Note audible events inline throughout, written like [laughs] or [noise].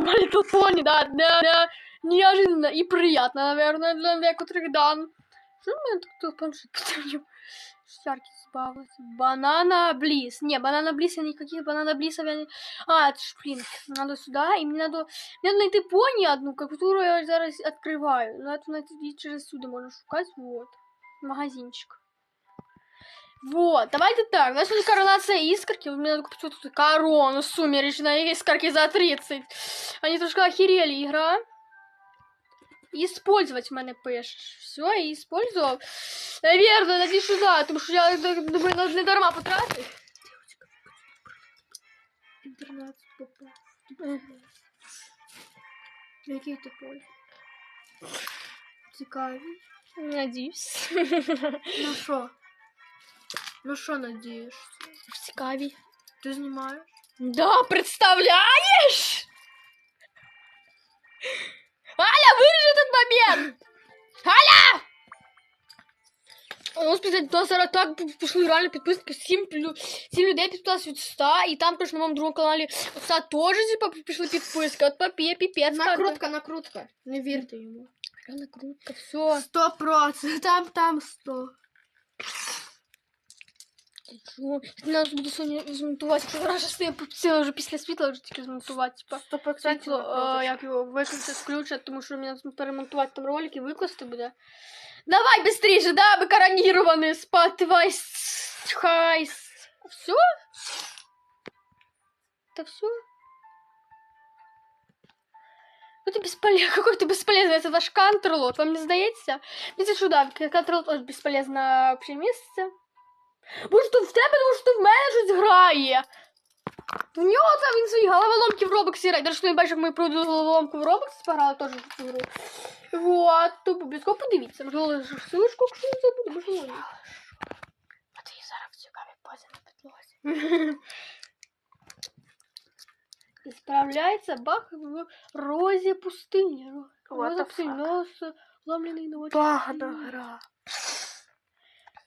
Little Pony, да, да, да, неожиданно и приятно, наверное, для некоторых дан. Что у меня тут планшет поставил? Яркий избавился. Банана Близ. Не, банана Близ, я никаких банана Близов я не... А, это ж, блин, надо сюда, и мне надо... Мне надо найти пони одну, которую я зараз открываю. Но это найти через сюда можно шукать, вот. Магазинчик. Вот, давайте так. У нас тут коронация искорки. У меня купить вот тут корону сумеречной искорки за 30. Они трошки охерели, игра. Использовать в мене пишеш. Все, я использовал. Наверное, найди сюда, тому що я думаю, надо не дарма потратити. Інтернет попав. Який ти поль? Цікавий. Надіюсь. Ну що? Ну что надеешься, Цікаві. Ты занимаешь? Да, представляешь? Аля, вырежи этот момент! Аля! У нас після того зараз так пішли реально підписники, 7, плюс 7 людей підписалось від 100, і там конечно, на моєму другому каналі от тоже теж типа, пішли підписки, от папе пипец. Накрутка, накрутка, не вірте ему. Накрутка, все. 100%, там, там 100. Ти чого? Треба буде сьогодні змонтувати. Якщо вона щас не попустила вже після світла, вже тільки. Типа, Сто процентів. світло, э, а, як його виключити з ключа, тому що мені там ролики, викласти буде. Давай быстрее, же, да, мы коронированы, спотвайс, хайс. Все? Это все? Какой ну ты бесполезный, [laughs] какой ты бесполезный, это ваш контролот, вам не сдається? Видите, сюда, контролот бесполезно а вообще месяца. Може, то в тебе, тому що в мене щось грає. В нього там він свої головоломки в Робоксі грає. Даже не бачиш, як ми проводили головоломку в Робоксі, пограли теж в цю гру. Вот, то обов'язково подивіться. Можливо, лише ссылочку, якщо не забуду, можливо. ні. А ти зараз в цікавій позі на підлозі. І справляється бах в розі пустині. What Роза нос ломлений на очі. Багана гра.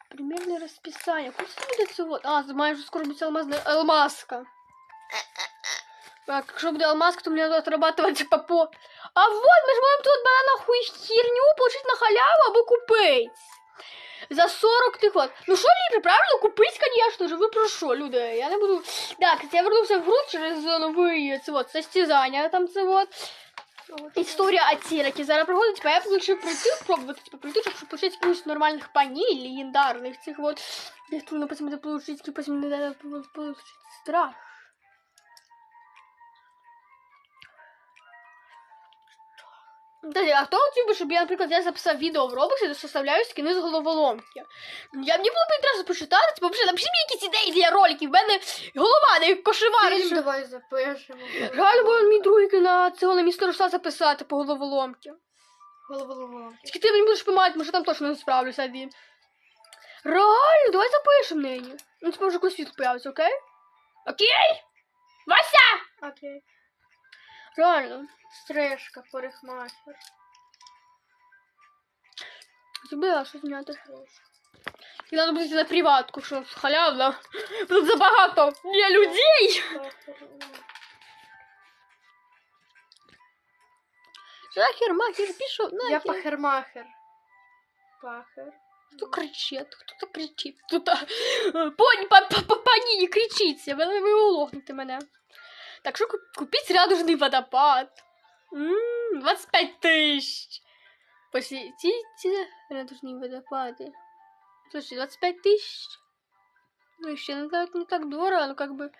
Примірне розписання. Куди це буде це от? А, має вже скоро бути алмазна алмазка. Так, якщо буде алмазка, то мені треба отрабатувати по по... А вот, ми ж можемо тут банана хуй херню получить на халяву або купить. За 40 тих от. Ну що ліпше, правильно? Купить, конечно же. Ви про що, люди? Я не буду... Так, я вернувся в гру через новий це от, состязання. Там це от. Історія оцінок. зараз проходить, типа я вирішив пройти, пробувати, типа пройти, щоб получить якихось нормальних паній, легендарних цих вот. я трудно это получить, не треба получить страх. Кстати, а хто хотів би, щоб я, наприклад, я записав відео в Робоксі, де составляю скини з головоломки? Я мені було б інтересно почитати, типу, взагалі, напишіть мені якісь ідеї для роликів, в мене голова не кошевар. Фільм давай запишемо. Реально було мій другий на цього місто Руса записати по головоломки. Головоломки. Тільки ти мені будеш допомагати, може там точно не справлюся один. Реально, давай запишемо нині. Ну, типа вже якось світло появиться, окей? Окей? Вася! Окей. Реально, стрижка, парикмахер. Забила, що зняти гроші. І треба буде на приватку, що халявно. Тут забагато є людей. Шахер-махер пішов. Я пахер-махер. Пахер. Кто кричит? Кто-то кричит. Кто-то... Понь, пані не кричіться, ви, ви улогнете мене. Так, що куп- купіть радужний водопад. М, 25 тисяч. Посетите радужные водопады. Слушай, 25 тысяч. Ну, еще не так, не так дорого, но как бы...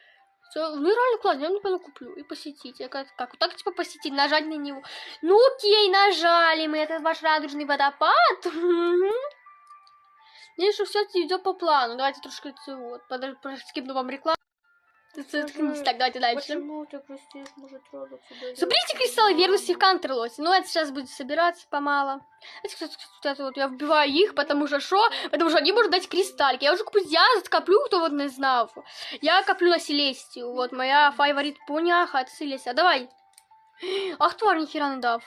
Всё, ну, реально классно, я, напевно, куплю. И посетить. Я как, как, вот так, типа, посетить, нажать на него. Ну, окей, нажали мы, это ваш радужный водопад. Надеюсь, что все идет по плану. Давайте трошки вот. Подожди, скипну вам рекламу. Скажи, Так, давайте дальше. Почему ты может? Соберите кристаллы верности в Кантерлосе. Ну, это сейчас будет собираться помало. Кстати, вот я вбиваю их, потому что что? Потому что они могут дать кристаллики. Я уже куплю, я коплю, кто вот не знал. Я коплю на Селестию. Вот моя фаворит поняха, это Селестия. Давай. Ах, тварь, ніхіра не дав.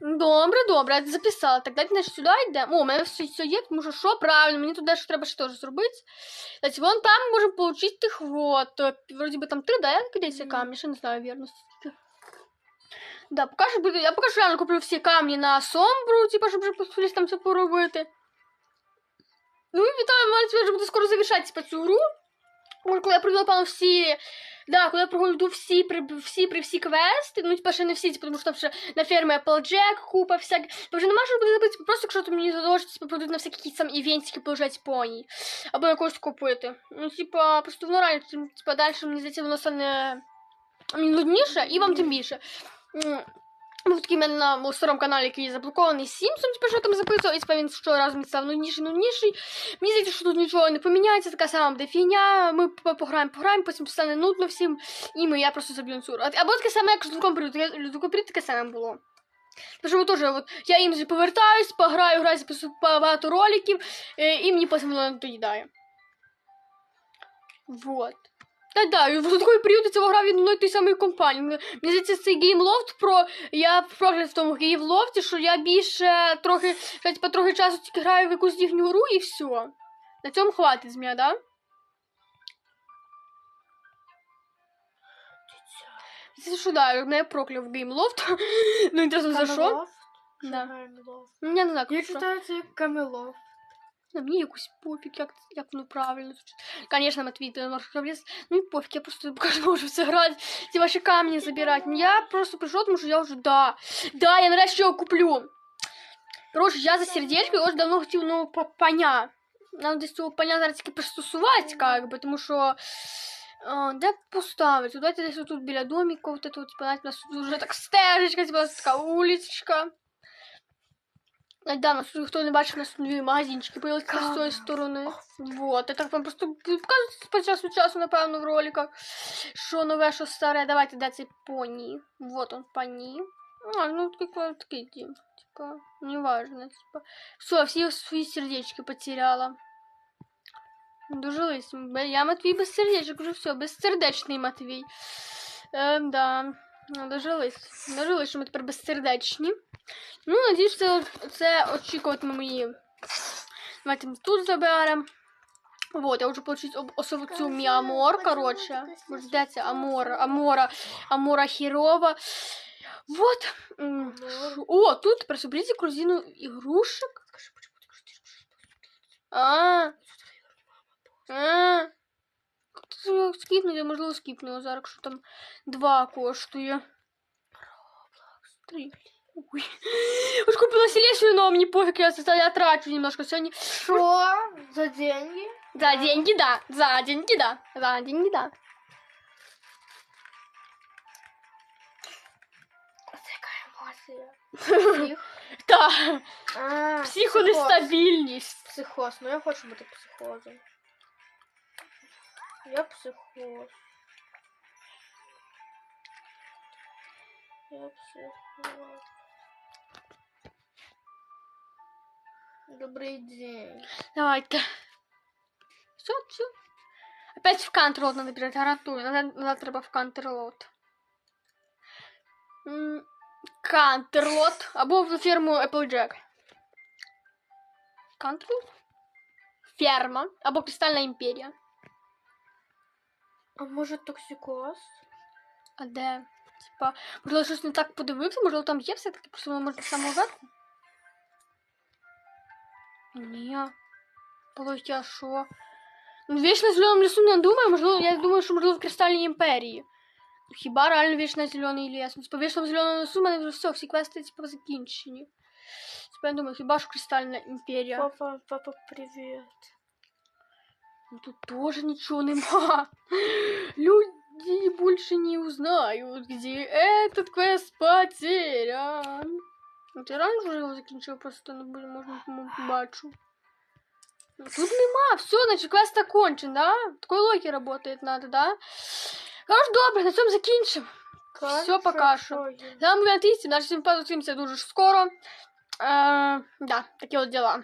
Добре, добре, я записала. Так дайте значить, сюди йдемо. О, у мене все, все є, тому що що, правильно, мені туди ще треба ще теж зробити. Значить, вон там ми можемо отримати тих вот. е, Вроді би там три, да? Я кидаюся Мгм. камні, ще не знаю вірно. скільки. Да, поки що буде. Я поки що реально куплю всі камні на сомбру, типа, щоб вже посились там це поробити. Ну і вітаю, мене тепер вже буде скоро завершати типа, цю гру. Може, коли я пройду, напевно, всі. Да, коли я пройду всі при всі при всі квести, ну типа ще не всі, типу, тому що там ще на фермі Applejack, купа всяких. Бо вже нема що буде забити, просто якщо ти мені задовжить, типу, пройдуть на всякі якісь там івентики положать поні. Або якось купити. Ну, типа, просто воно реально, типа, далі, мені здається, воно стане м, нудніше і вам тим більше. Був такий мене на старому каналі, який заблокований Сімпсон, типу, що там записував, і типа він щоразу він став нудніший, нудніший. Мені здається, що тут нічого не поміняється, така сама буде ми пограємо, пограємо, потім стане нудно всім, і ми, я просто заб'ю. А- Або таке саме, як з Луком Пріт таке саме було. Тому що теж, от, я іноді повертаюсь, пограю, граю, записую багато роликів, е, і мені потім воно доїдає. Вот. Та да, в такий період цього грав від одної тої самої компанії. Мені здається, цей геймлофт про. Я прогляд в тому геймлофті, що я більше трохи, що, трохи часу тільки граю в якусь їхню гру і все. На цьому хватить з мене, да? Це що, да, мене прокляв геймлофт. [laughs] ну, інтересно, за що? Да. Я не знаю, як камелофт. На мені якось пофіг, як, як воно правильно. Конечно, Матвій, ти наш кравець. Ну і пофіг, я просто поки можу [laughs] все грати, ці ваші камні забирати. Ну, Я просто прийшов, тому що я вже, да, да, я нарешті його куплю. Коротше, я за сердечко, я вже давно хотів нового па- паня. Нам десь цього паня зараз тільки пристосувати, як би, тому що... А, де поставити? Давайте десь тут біля доміка, вот это вот, типа, знаєте, у нас тут вже так стежечка, типа, така уличка. А, Да, нас тут, хто не бачив, у нас тут нові магазинчики появилися з цієї сторони. Вот, я так вам просто показую по часу від часу, напевно, в роликах. Що нове, що старе. Давайте, де цей поні. Вот он, поні. А, ну, такой, такий дім. Типа, неважно, типа. Все, всі свої сердечки потеряла. Дожились. Бе- Я Матвій без сердечок, уже все, безсердечний Матвій. Е, да. Ну, Дожились. Дожились, що ми тепер безсердечні. Ну, надіюсь, це, це очікуватиме мої. Давайте ми тут заберемо. Вот, я вже получить об- особу цю Міамор, короче. Де це Амора, Амора, Амора Хірова. Вот. О, тут присобрите корзину ігрушек. А. А. Тут скіпнути, я, можливо, скіпнула зараз, якщо там два коштує. Три. Ой. Уж купила Селесию, но мне пофиг, я, я трачу немножко сегодня. Що? За деньги? За деньги, да. За деньги, да. За деньги, да. Оце яка емоція. Псих. Да. А, психоз. Психоз. Ну я хочу бути психозом. Я психоз. Я психоз. Добрый день. Давайте. Все, все. Опять в контрол надо бежать, гарантую. Назад, назад треба в контролот. М, Контрлот. Або в ферму Applejack. Контрол? Ферма. Або Кристальна імперія. А может токсикоз? А де? Типа, можливо, щось не так подивився, можливо, там є все-таки, просто воно може з самого верху? Ні. Полоть, а що? Ну, вічно зеленому лісу не думаю, можливо, я думаю, що можливо в Кристальній імперії. Ну, Хіба реально вічно зелений ліс? Ну, типа, в вічному зеленому лісу в мене вже все, всі квести, типа, закінчені. Типа, я думаю, хіба що Кристальна імперія. Папа, папа, привет. Ну, Тут тоже ничего нема. [laughs] Люди больше не узнают, где этот квест потерян. Ну, Ти реально вже його закінчив, просто не буде, можна тому бачу. Ну, Тут нема, все, значить квест окончен, да? Такой логіки работает надо, да? Короче, добре, на цьому закінчимо. Всё, пока що. З вами був Антисті, наш всім зустрінемося дуже скоро. Е, да, такі от діла.